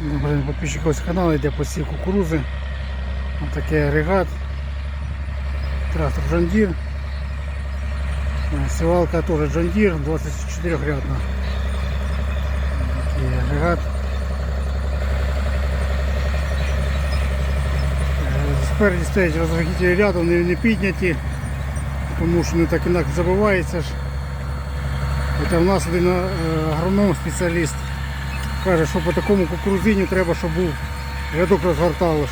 Добре, підписчик ось каналу йде посів кукурузи. Ось такий агрегат. Трактор Джандір. Сівалка теж Джандір, 24 рядна. Такий агрегат. Е, Спереді стоять розрахітелі ряду, вони не підняті, тому що не так інакше забувається. Хоча в нас один е, агроном, спеціаліст, каже, що по такому кукурузині треба, щоб був рядок розгорталиш.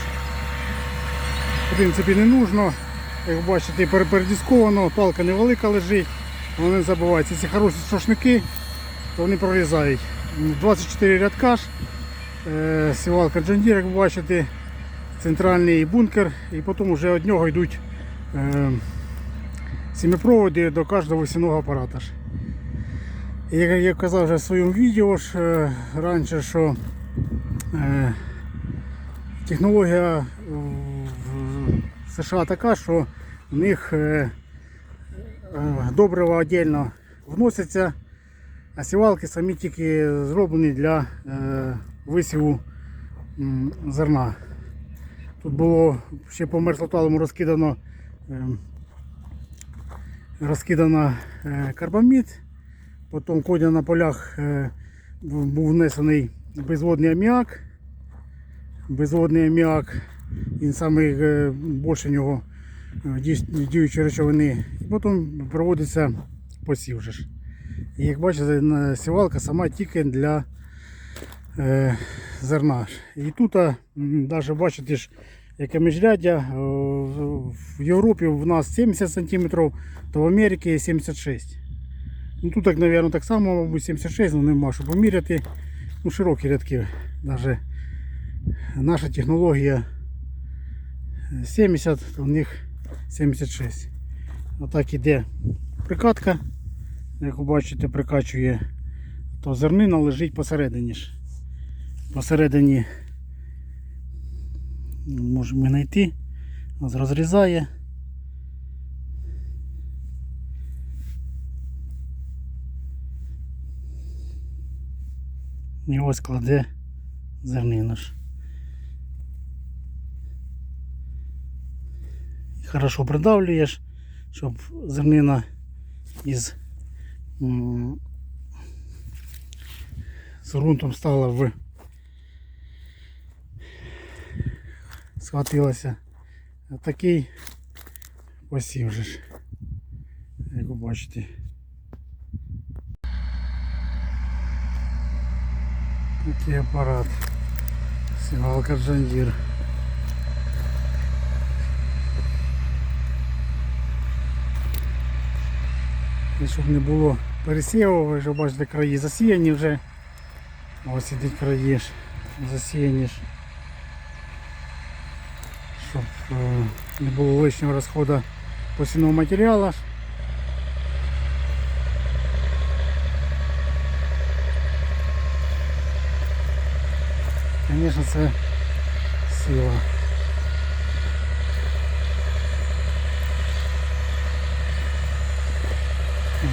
В принципі, не нужно. Як бачите, пер- передісковано, палка невелика лежить, вони не забуваються. Якщо хороші сошники, то вони прорізають. 24 рядка е, сівалка Джандір, як бачите, центральний бункер, і потім вже від нього йдуть е, сімипроводи до кожного весільного апарата. Як я казав вже в своєму відео ж, е, раніше, що е, технологія в США така, що в них е, добрива віддільно вносяться, а сівалки самі тільки зроблені для висіву зерна. Тут було ще по мерзлоталому розкидано, е, розкидано карбамід. Потім коня на полях е, був внесений безводний аміак. Безводний аміак, він самий е, більше нього е, діючі речовини. І потім проводиться посів. же ж. І як бачите, сівалка сама тільки для зерна. І тут навіть бачите, яке міжряддя, в- Європі в нас 70 см, то в Америці 76 Ну тут, так, наверное, так само, мабуть, 76, але нема що поміряти. Ну, широкі рядки. Даже наша технологія 70, то у них 76. Отак іде прикатка. Як ви бачите, прикачує, то зернина лежить посередині ж. Посередині можемо знайти. Розрізає. І ось кладе зернину ж. Хорошо придавлюєш, щоб зернина із з ґрунтом стала в схватилася. Такий посів же ж, як ви бачите. Такий апарат. Сівалка Джандір. І щоб не було пересіву, ви вже бачите краї засіяні вже. Ось ідуть краї ж засіяні ж. Щоб е, не було лишнього розходу посівного матеріалу. Звісно, це сила.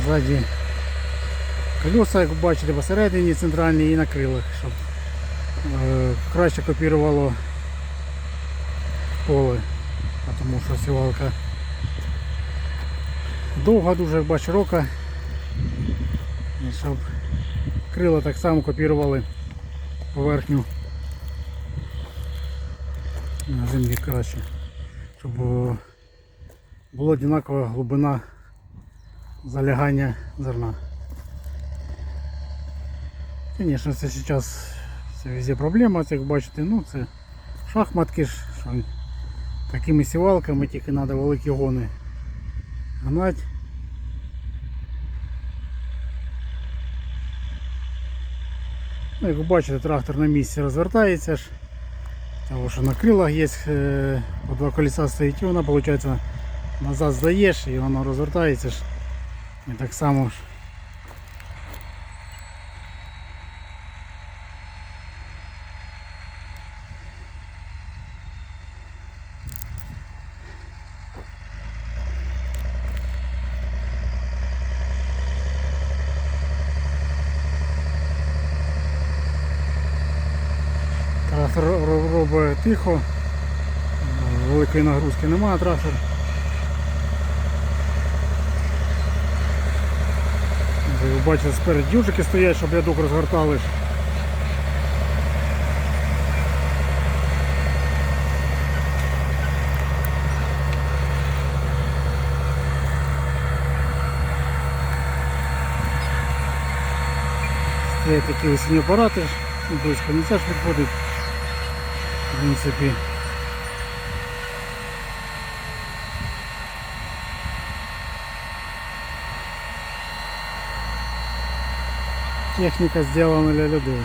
Ззаді колеса, як ви бачите, посередині центральні і на крилах, щоб е, краще копірувало поле, тому що сівалка довга, дуже як бачу, широка. І щоб крила так само копірували поверхню на землі краще, щоб е, була однакова глибина залягання зерна. Звісно, це зараз це везде проблема, як бачите, ну це шахматки ж, що такими сівалками тільки треба великі гони гнати. Ну, як ви бачите, трактор на місці розвертається ж. Тому что на крилах є е, по два колеса стоїть, і вона виходить назад здаєш і воно розвертається. І так само ж. Робить тихо, великої нагрузки немає трактор. Бачите, сперед дюжики стоять, щоб рядок розгортали. Стоять такі осінні апарати, близько не це ж підходить. В принципі. Техніка зроблена для людей.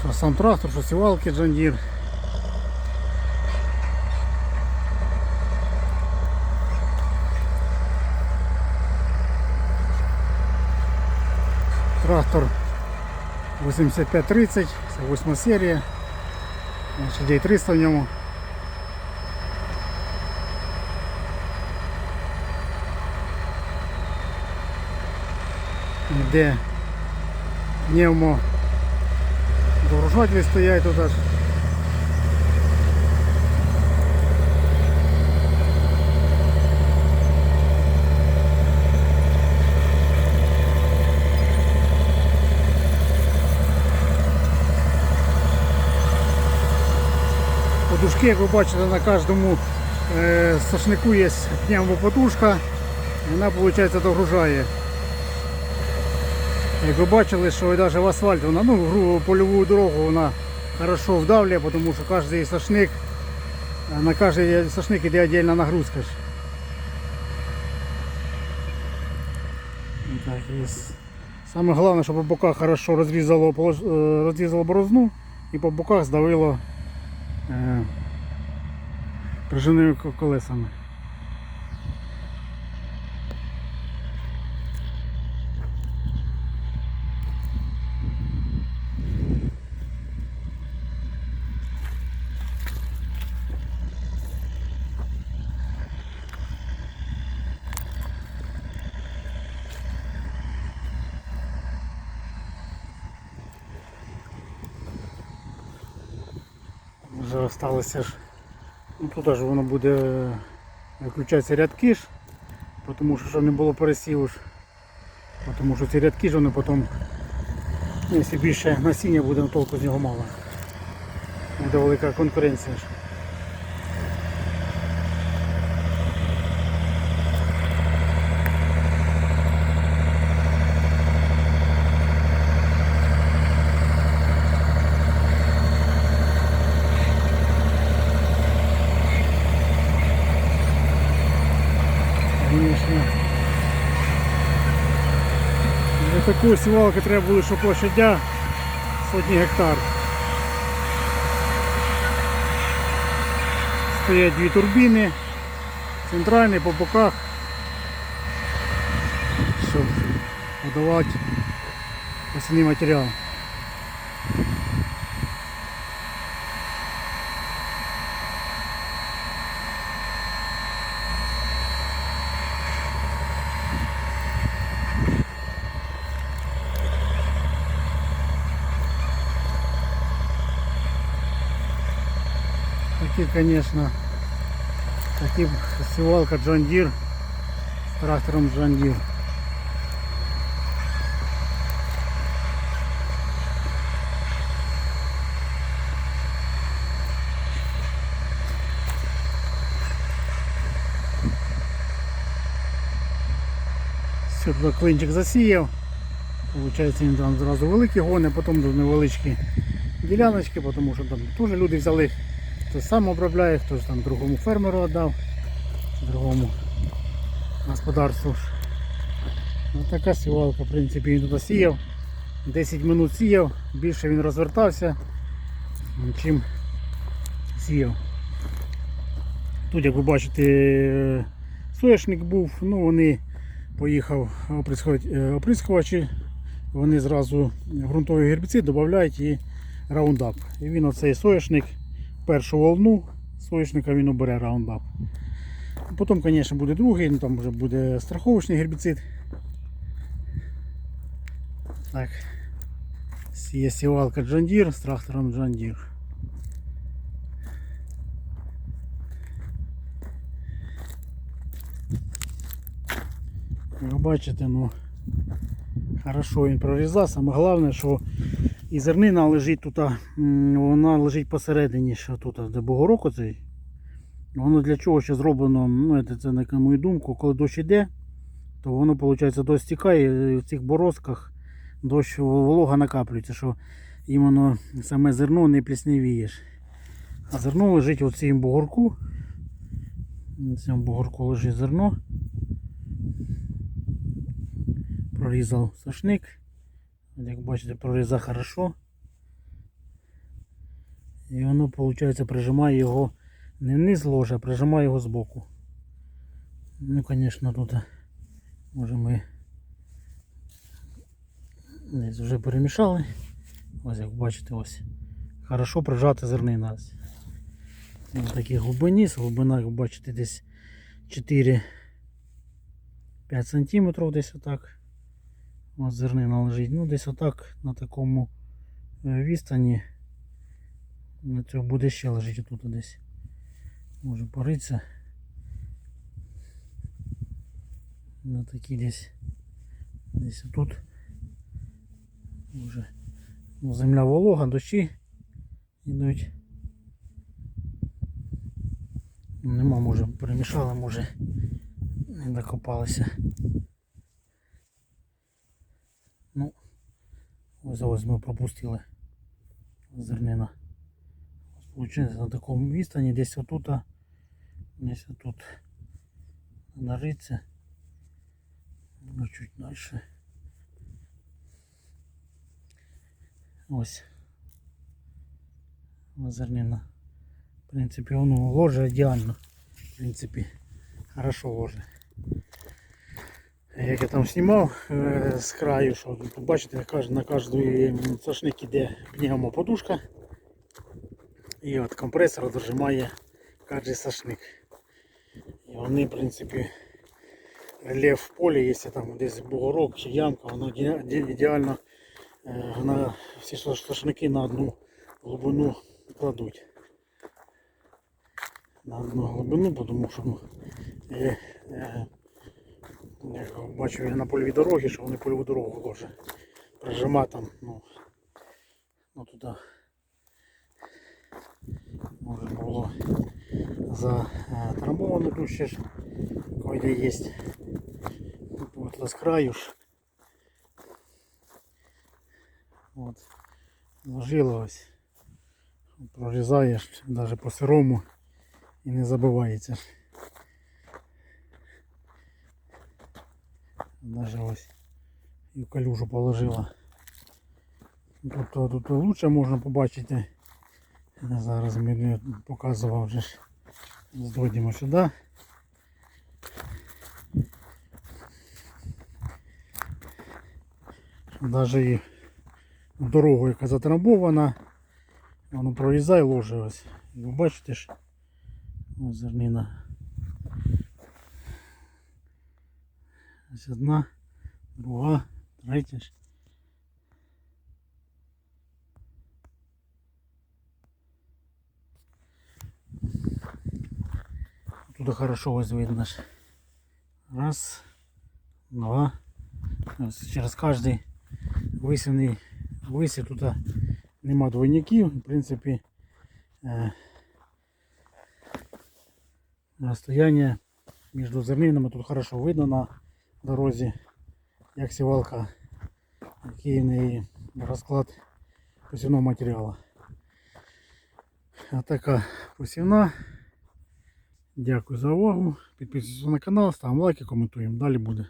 Що сам трактор, що сівалки John 8530, це 8 серія. дій 300 в ньому. Де пневмо Дорожателі стоять тут аж. Подушки, як ви бачите, на кожному е, сошнику є пневмоподушка, і вона, виходить, догружає. Як ви бачили, що навіть в асфальт вона, ну, гру- польову дорогу вона хорошо вдавлює, тому що кожен сошник, е, на кожен сошник йде віддільна нагрузка. Так, і Саме головне, щоб по боках хорошо розрізало, е, розрізало борозну і по боках здавило пружинними колесами. Вже осталося ж. Ну тут ж воно буде виключатися рядки ж, тому що щоб не було пересіву ж. Тому що ці рядки ж вони потім, якщо більше насіння буде, толку з нього мало. Буде велика конкуренція ж. Звісно. Для сівалку треба буде, що площадя сотні гектар. Стоять дві турбіни, центральні по боках, щоб подавати основний матеріал. Такі, звісно, такі сівалка John Deere з трактором Deere. Все, туди клинчик засіяв. Получається він там зразу великі гони, потім невеличкі діляночки, тому що там теж люди взяли, хтось сам обробляє, хтось там другому фермеру віддав, другому господарству. Ось така сівалка, в принципі, він туди сіяв. 10 минут сіяв, більше він розвертався, чим сіяв. Тут, як ви бачите, соняшник був, ну вони поїхав е, оприскувачі, вони зразу ґрунтовий гербіцид додають і раундап. І він оцей соняшник першу волну соняшника він обере раундап. Потім, звісно, буде другий, ну там вже буде страховочний гербіцид. Так. Є сівалка Deere з трактором Deere. Як бачите, ну хорошо він прорізав. Саме головне, що і зернина лежить тут, вона лежить посередині, що тут, де бугорок оцей. Воно для чого ще зроблено, ну це, на мою думку, коли дощ іде, то воно виходить дощ стікає, і в цих борозках дощ волога накаплюється, що іменно саме зерно не плісневієш. А зерно лежить у цьому бугорку. На цьому бугорку лежить зерно. Прорізав сошник. Як бачите, прорізав хорошо. І воно, виходить, прижимає його не вниз ложа, а прижимає його збоку. Ну, звісно, тут може ми десь вже перемішали. Ось як бачите, ось. Хорошо прижати зернина. Ось такі глибині, глибина, як бачите, десь 4-5 см десь отак. Ось зернина лежить. Ну десь отак на такому е, відстані. На цього буде ще лежить отут десь. Може пориться. На такі десь. Десь отут. Може. Ну, земля волога, дощі йдуть. Нема, може, перемішали, може не докопалися. ось ось ми пропустили зернина. Ось Получається на такому відстані, десь отут, а, десь отут нариться. Ну, чуть далі. Ось. Ось зернина. В принципі, воно ложе ідеально. В принципі, хорошо ложе. Як я там знімав е, з краю, що тут бачите, на кож- на кожний сошник іде пневмоподушка. І от компресор дожимає кожен сошник. І вони, в принципі, рельєф в полі, якщо там десь бугорок чи ямка, воно іде- іде- ідеально е, на всі сош- сошники на одну глибину кладуть. На одну глибину, тому що ну, е, е, я на польовій дорогі, що вони польову дорогу ложать. Прижима там, ну, ну туди може було затрамбовано тут ще ж кое є. З краю ж. От. Ложила ось. Прорізаєш навіть по сирому і не забивається. Даже ось і в калюжу положила. Тут, тут лучше можна побачити. Я зараз мені показував вже ж. Здойдемо сюди. Навіть і дорогу, яка затрамбована, воно прорізає ложе ось. І Ви бачите ж, ось зернина. Ось одна, друга, третя ж. Тут хорошо ось видно ж. Раз, два. Ось через кожний висівний висів тут нема двойників. В принципі, е, розстояння між зернинами тут хорошо видно на дорозі, як сівалка, який в неї розклад посівного матеріалу. А така посівна. Дякую за увагу. Підписуйтесь на канал, ставимо лайки, коментуємо. Далі буде.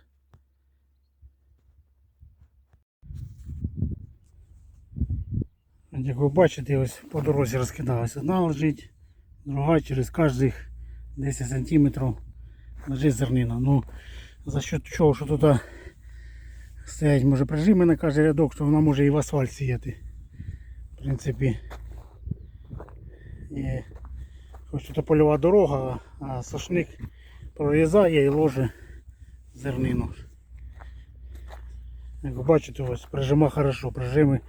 Як ви бачите, ось по дорозі розкидалась. Одна лежить, друга через кожних 10 см лежить зернина. Ну, за счет чого, що тут стоять може прижими на кожен рядок, то вона може і в асфальт сіяти. В принципі, І хоч тут польова дорога, а сошник прорізає і ложе зернину. Як ви бачите, ось прижима хорошо, прижими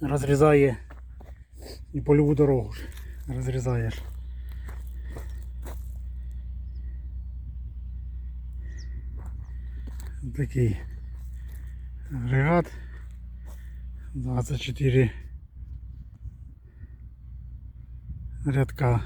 розрізає і польову дорогу розрізаєш. Такий агрегат 24 рядка.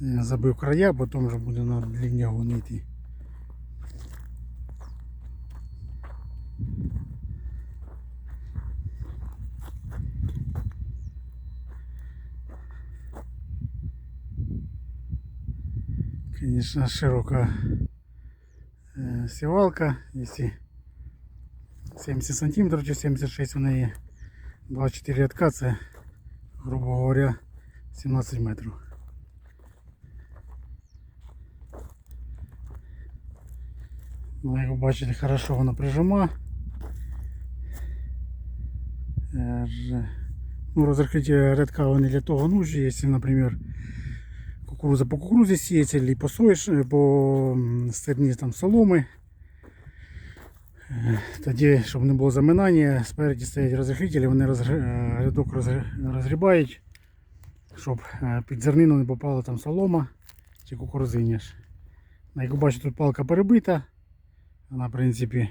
Я забив края, потім вже буде на длині гонити. Конечно, широкая э, сівалка, если 70 сантиметров чи 76 у неї 24 рядка, це, грубо говоря, 17 метрів. Ну, як ви бачите, хорошо вона прижима. Е, ж- Ну, розрихлитель рядка вони для того нужні, якщо, наприклад, кукуруза по кукурузі сіється, або по сої, по стерні там соломи. Е, Тоді, щоб не було заминання, спереді стоять розрихлителі, вони е, рядок розгр- розгрібають, щоб е, під зернину не попала там солома чи кукурузиня. Як бачите, тут палка перебита. Вона, в принципі,